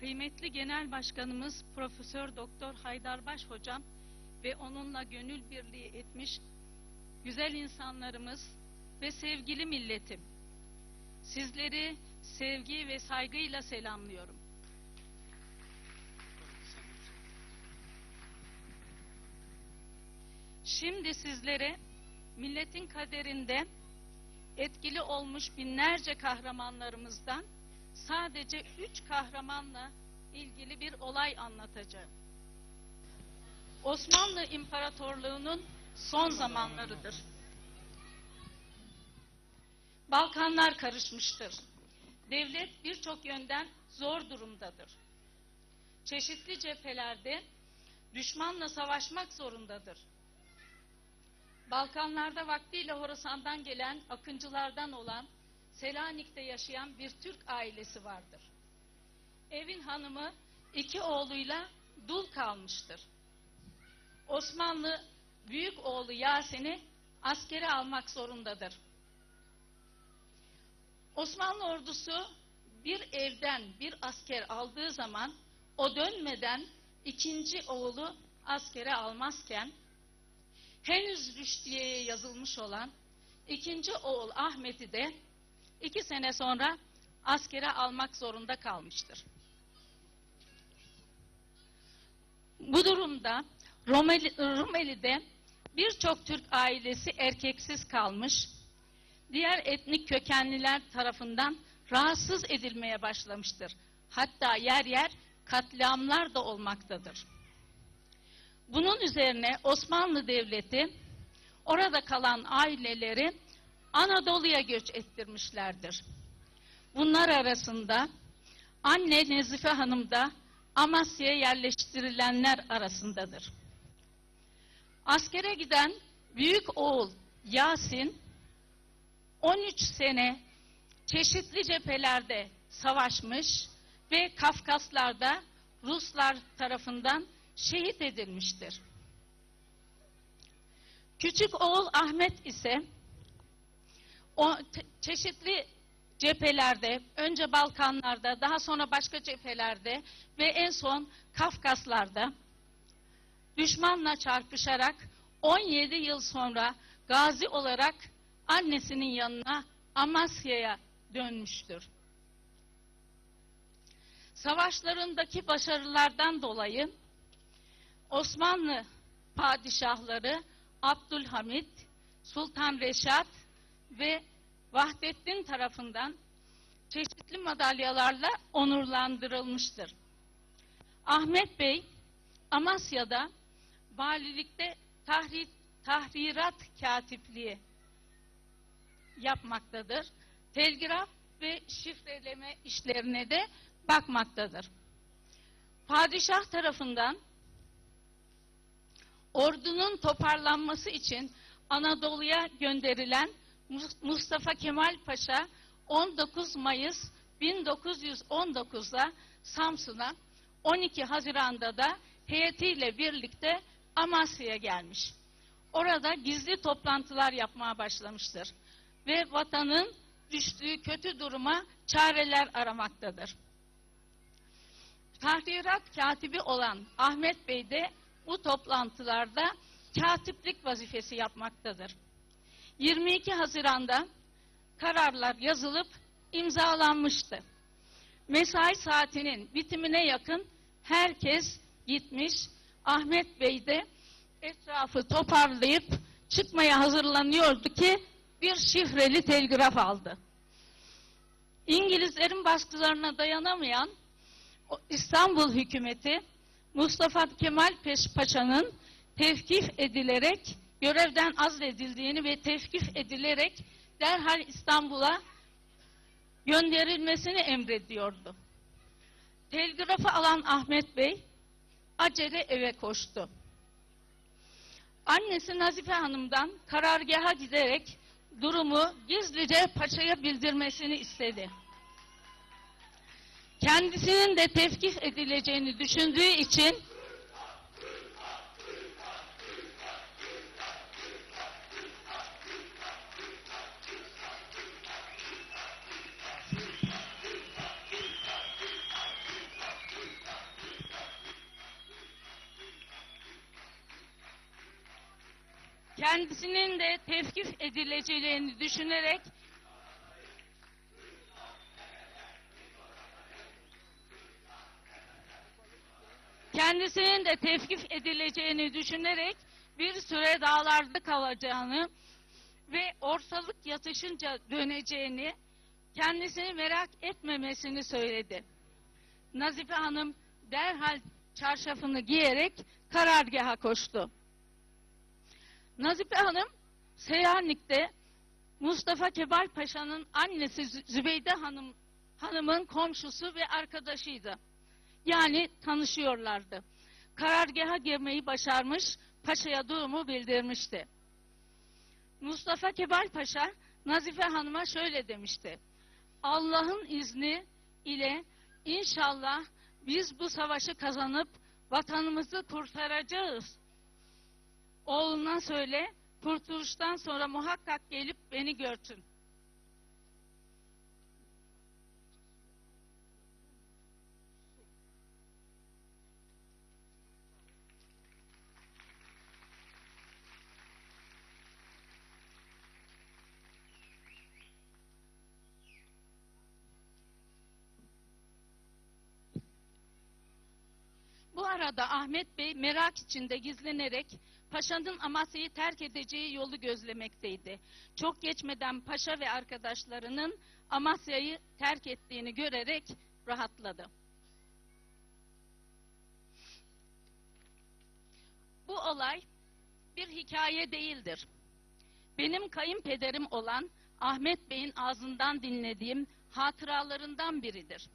Kıymetli Genel Başkanımız Profesör Doktor Haydarbaş hocam ve onunla gönül birliği etmiş güzel insanlarımız ve sevgili milletim. Sizleri sevgi ve saygıyla selamlıyorum. Şimdi sizlere milletin kaderinde etkili olmuş binlerce kahramanlarımızdan sadece üç kahramanla ilgili bir olay anlatacağım. Osmanlı İmparatorluğu'nun son zamanlarıdır. Balkanlar karışmıştır. Devlet birçok yönden zor durumdadır. Çeşitli cephelerde düşmanla savaşmak zorundadır. Balkanlarda vaktiyle Horasan'dan gelen akıncılardan olan Selanik'te yaşayan bir Türk ailesi vardır. Evin hanımı iki oğluyla dul kalmıştır. Osmanlı büyük oğlu Yasin'i askere almak zorundadır. Osmanlı ordusu bir evden bir asker aldığı zaman o dönmeden ikinci oğlu askere almazken henüz Rüşdiye'ye yazılmış olan ikinci oğul Ahmet'i de iki sene sonra askere almak zorunda kalmıştır. Bu durumda Rumeli, Rumeli'de birçok Türk ailesi erkeksiz kalmış, diğer etnik kökenliler tarafından rahatsız edilmeye başlamıştır. Hatta yer yer katliamlar da olmaktadır. Bunun üzerine Osmanlı Devleti orada kalan aileleri Anadolu'ya göç ettirmişlerdir. Bunlar arasında anne Nezife Hanım da Amasya'ya yerleştirilenler arasındadır. Askere giden büyük oğul Yasin 13 sene çeşitli cephelerde savaşmış ve Kafkaslar'da Ruslar tarafından şehit edilmiştir. Küçük oğul Ahmet ise o çeşitli cephelerde, önce Balkanlarda, daha sonra başka cephelerde ve en son Kafkaslar'da düşmanla çarpışarak 17 yıl sonra gazi olarak annesinin yanına Amasya'ya dönmüştür. Savaşlarındaki başarılardan dolayı Osmanlı padişahları Abdülhamit, Sultan Reşat ve Vahdettin tarafından çeşitli madalyalarla onurlandırılmıştır. Ahmet Bey Amasya'da valilikte tahrir, tahrirat katipliği yapmaktadır. Telgraf ve şifreleme işlerine de bakmaktadır. Padişah tarafından ordunun toparlanması için Anadolu'ya gönderilen Mustafa Kemal Paşa 19 Mayıs 1919'da Samsun'a 12 Haziran'da da heyetiyle birlikte Amasya'ya gelmiş. Orada gizli toplantılar yapmaya başlamıştır. Ve vatanın düştüğü kötü duruma çareler aramaktadır. Tahrirat katibi olan Ahmet Bey de bu toplantılarda katiplik vazifesi yapmaktadır. 22 Haziran'da kararlar yazılıp imzalanmıştı. Mesai saatinin bitimine yakın herkes gitmiş. Ahmet Bey de etrafı toparlayıp çıkmaya hazırlanıyordu ki bir şifreli telgraf aldı. İngilizlerin baskılarına dayanamayan İstanbul hükümeti Mustafa Kemal Paşa'nın tevkif edilerek görevden azledildiğini ve tevkif edilerek derhal İstanbul'a gönderilmesini emrediyordu. Telgrafı alan Ahmet Bey acele eve koştu. Annesi Nazife Hanım'dan karargaha giderek durumu gizlice paşaya bildirmesini istedi. Kendisinin de tevkif edileceğini düşündüğü için kendisinin de tevkif edileceğini düşünerek kendisinin de tevkif edileceğini düşünerek bir süre dağlarda kalacağını ve ortalık yatışınca döneceğini kendisini merak etmemesini söyledi. Nazife Hanım derhal çarşafını giyerek karargaha koştu. Nazife Hanım Seyhanlik'te Mustafa Kemal Paşa'nın annesi Zü- Zübeyde Hanım hanımın komşusu ve arkadaşıydı. Yani tanışıyorlardı. Karargaha girmeyi başarmış, paşaya durumu bildirmişti. Mustafa Kemal Paşa Nazife Hanım'a şöyle demişti. Allah'ın izni ile inşallah biz bu savaşı kazanıp vatanımızı kurtaracağız. Oğluna söyle, kurtuluştan sonra muhakkak gelip beni görsün. Bu arada Ahmet Bey merak içinde gizlenerek Paşa'nın Amasya'yı terk edeceği yolu gözlemekteydi. Çok geçmeden Paşa ve arkadaşlarının Amasya'yı terk ettiğini görerek rahatladı. Bu olay bir hikaye değildir. Benim kayınpederim olan Ahmet Bey'in ağzından dinlediğim hatıralarından biridir.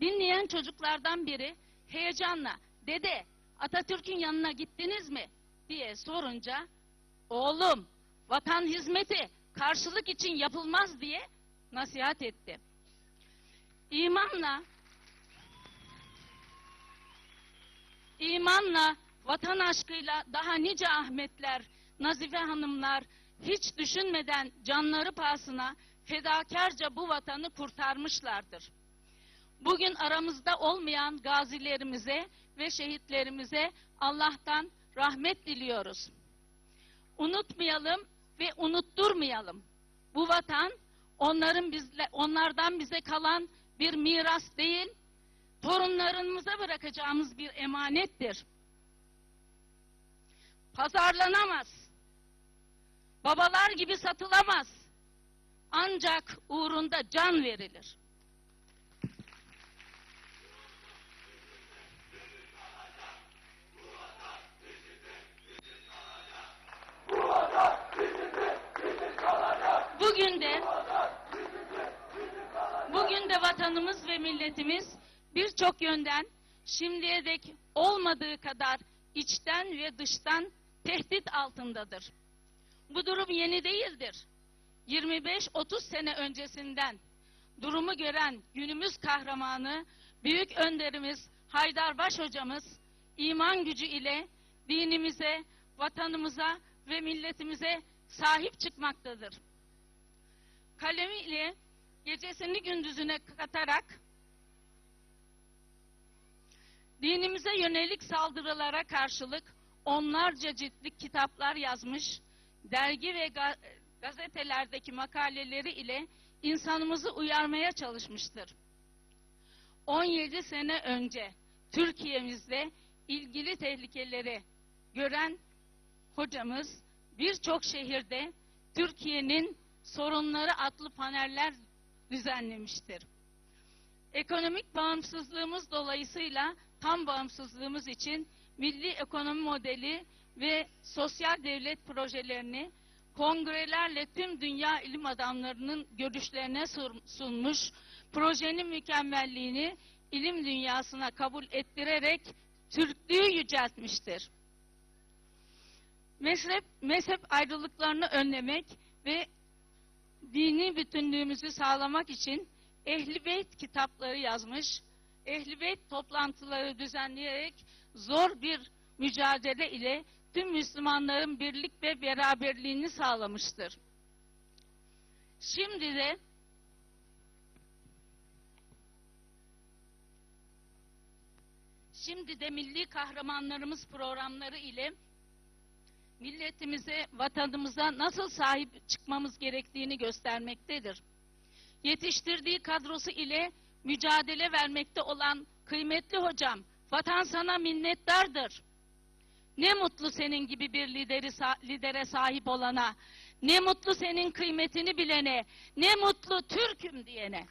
Dinleyen çocuklardan biri heyecanla dede Atatürk'ün yanına gittiniz mi diye sorunca oğlum vatan hizmeti karşılık için yapılmaz diye nasihat etti. İmanla imanla vatan aşkıyla daha nice Ahmetler, Nazife hanımlar hiç düşünmeden canları pahasına fedakarca bu vatanı kurtarmışlardır. Bugün aramızda olmayan gazilerimize ve şehitlerimize Allah'tan rahmet diliyoruz. Unutmayalım ve unutturmayalım. Bu vatan onların bizle onlardan bize kalan bir miras değil, torunlarımıza bırakacağımız bir emanettir. Pazarlanamaz. Babalar gibi satılamaz. Ancak uğrunda can verilir. Bugün de bugün de vatanımız ve milletimiz birçok yönden şimdiye dek olmadığı kadar içten ve dıştan tehdit altındadır. Bu durum yeni değildir. 25-30 sene öncesinden durumu gören günümüz kahramanı, büyük önderimiz Haydarbaş hocamız iman gücü ile dinimize, vatanımıza ve milletimize sahip çıkmaktadır. Kalemiyle gecesini gündüzüne katarak dinimize yönelik saldırılara karşılık onlarca ciltlik kitaplar yazmış, dergi ve ga- gazetelerdeki makaleleri ile insanımızı uyarmaya çalışmıştır. 17 sene önce Türkiye'mizde ilgili tehlikeleri gören hocamız birçok şehirde Türkiye'nin sorunları adlı paneller düzenlemiştir. Ekonomik bağımsızlığımız dolayısıyla tam bağımsızlığımız için milli ekonomi modeli ve sosyal devlet projelerini kongrelerle tüm dünya ilim adamlarının görüşlerine sunmuş, projenin mükemmelliğini ilim dünyasına kabul ettirerek Türklüğü yüceltmiştir. Mezhep, mezhep ayrılıklarını önlemek ve dini bütünlüğümüzü sağlamak için Ehli Beyt kitapları yazmış, Ehli Beyt toplantıları düzenleyerek zor bir mücadele ile tüm Müslümanların birlik ve beraberliğini sağlamıştır. Şimdi de Şimdi de milli kahramanlarımız programları ile milletimize, vatanımıza nasıl sahip çıkmamız gerektiğini göstermektedir. Yetiştirdiği kadrosu ile mücadele vermekte olan kıymetli hocam, vatan sana minnettardır. Ne mutlu senin gibi bir lideri, lidere sahip olana, ne mutlu senin kıymetini bilene, ne mutlu Türk'üm diyene.